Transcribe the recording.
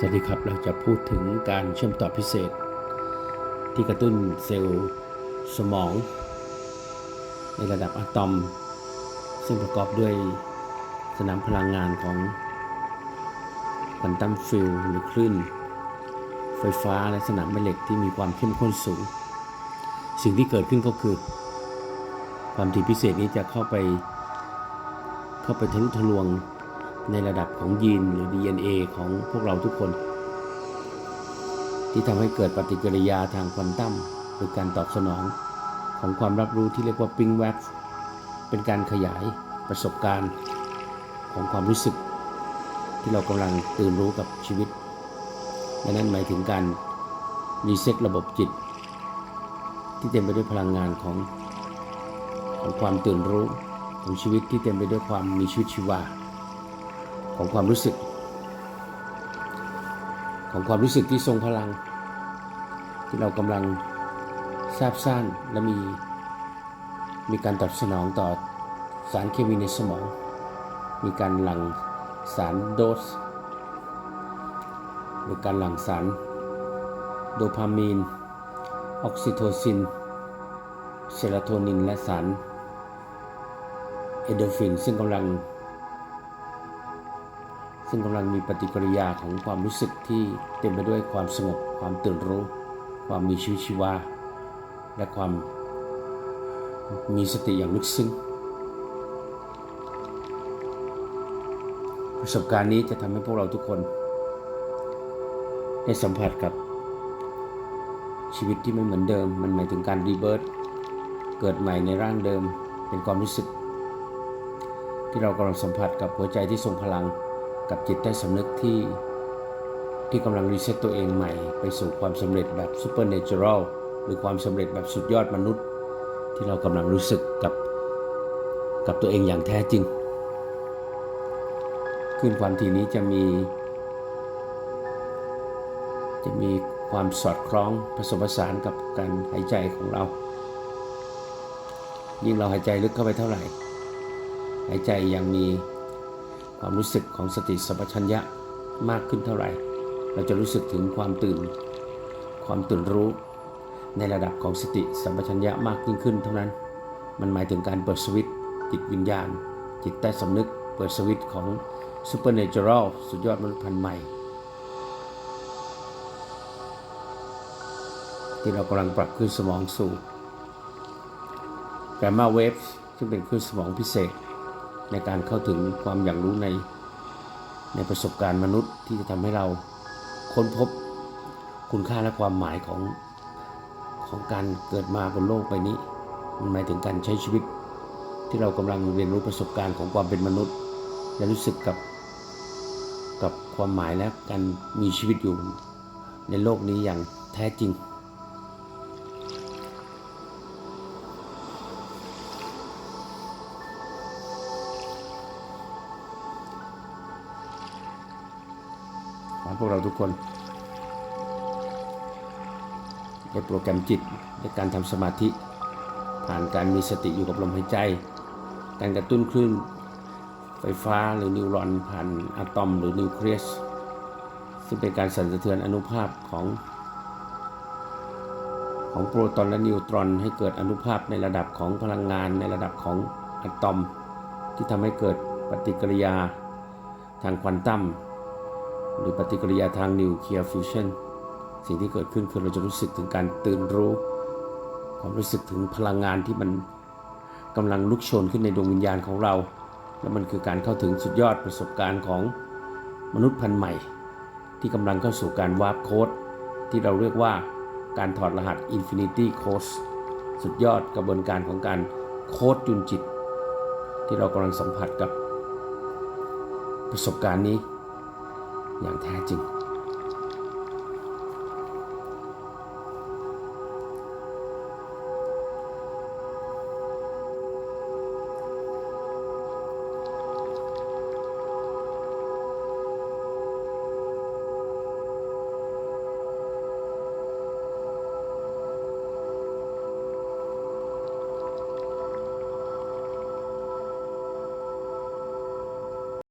สวัสดีครับ เราจะพูดถึงการเชื่อมต่อพิเศษ ที่กระตุ้นเซลล์สมอง ในระดับอะตอม ซึ่งประกอบด้วยสนามพลังงานของควอนตัมฟิลหรือคลื่น ไฟฟ้าและสนามแม่เหล็กที่มีความเข้มข้นสูง สิ่งที่เกิดขึ้นก็คือ ความถี่พิเศษนี้จะเข้าไป เข้าไปทะลุทะลวง ในระดับของยีนหรือ DNA ของพวกเราทุกคน ที่ทำให้เกิดปฏิกิริยาทางควอนตัมหรือการตอบสนองของความรับรู้ที่เรียกว่าปิงแวบเป็นการขยายประสบการณ์ของความรู้สึก ที่เรากำลังตื่นรู้กับชีวิตและนั่นหมายถึงการรีเซ็ตระบบจิต ที่เต็มไปด้วยพลังงานของของความตื่นรู้ของชีวิตที่เต็มไปด้วยความมีชีวิตชีวา ของความรู้สึก ของความรู้สึกที่ทรงพลัง ที่เรากำลังทราบซ่านและมีมีการตอบสนองต่อสารเคมีในสมอง มีการหลั่งสารโดส หรือการหลั่งสารโดพามีน ออกซิโทซิน เซโรโทนิน และสารเอโดฟิน ซึ่งกำลัง ซึ่งกำลังมีปฏิกิริยาของความรู้สึกที่เต็มไปด้วยความสงบ ความตื่นรู้ ความมีชีวิตชีวา และความมีสติอย่างลึกซึ้ง ประสบการณ์นี้จะทำให้พวกเราทุกคน ได้สัมผัสกับชีวิตที่ไม่เหมือนเดิม มันหมายถึงการรีเบิร์ตเกิดใหม่ในร่างเดิม เป็นความรู้สึก ที่เรากำลังสัมผัสกับหัวใจที่ทรงพลัง กับจิตใต้สำนึกที่ที่กำลังรีเซ็ตตัวเองใหม่ ไปสู่ความสำเร็จแบบซูเปอร์เนเจอรัลหรือความสำเร็จแบบสุดยอดมนุษย์ ที่เรากำลังรู้สึกกับกับตัวเองอย่างแท้จริง ขึ้นความถี่นี้จะมี จะมีความสอดคล้องผสมผสานกับการหายใจของเรา ยิ่งเราหายใจลึกเข้าไปเท่าไหร่ หายใจยังมี ความรู้สึกของสติสัมปชัญญะมากขึ้นเท่าไหร่ เราจะรู้สึกถึงความตื่น ความตื่นรู้ ในระดับของสติสัมปชัญญะมากยิ่งขึ้นเท่านั้น มันหมายถึงการเปิดสวิตช์จิตวิญญาณ จิตใต้สำนึกเปิดสวิตช์ของซูเปอร์เนเจอรัลสุดยอดมนุษย์พันธุ์ใหม่ ที่เรากำลังปรับขึ้นสมองสู่แกรมาเวฟซึ่งเป็นคลื่นสมองพิเศษ ในการเข้าถึงความอย่างรู้ในในประสบการณ์มนุษย์ที่จะทำให้เราค้นพบคุณค่าและความหมายของของการเกิดมาบนโลกใบนี้ มันหมายถึงการใช้ชีวิต ที่เรากำลังเรียนรู้ประสบการณ์ของความเป็นมนุษย์ และรู้สึกกับกับความหมายและการมีชีวิตอยู่ในโลกนี้อย่างแท้จริง ขอให้พวกเราทุกคนได้โปรแกรมจิตในการทำสมาธิ ผ่านการมีสติอยู่กับลมหายใจ การกระตุ้นคลื่นไฟฟ้าหรือนิวรอนผ่านอะตอมหรือนิวเคลียสซึ่งเป็นการสั่นสะเทือนอนุภาคของ ของโปรตอนและนิวตรอน ให้เกิดอนุภาคในระดับของพลังงานในระดับของอะตอม ที่ทำให้เกิดปฏิกิริยาทางควอนตัม หรือปฏิกิริยาทางนิวเคลียร์ฟิวชันสิ่งที่เกิดขึ้นคือเราจะรู้สึกถึงการตื่นรู้ ความรู้สึกถึงพลังงานที่มันกำลังลุกโชนขึ้นในดวงวิญญาณของเรา และมันคือการเข้าถึงสุดยอดประสบการณ์ของมนุษย์พันธุ์ใหม่ ที่กำลังเข้าสู่การวาร์ปโค้ดที่เราเรียกว่าการถอดรหัส Infinity Code สุดยอดกระบวนการของการโค้ดจุนจิต ที่เรากำลังสัมผัสกับประสบการณ์นี้ อย่างแท้จริง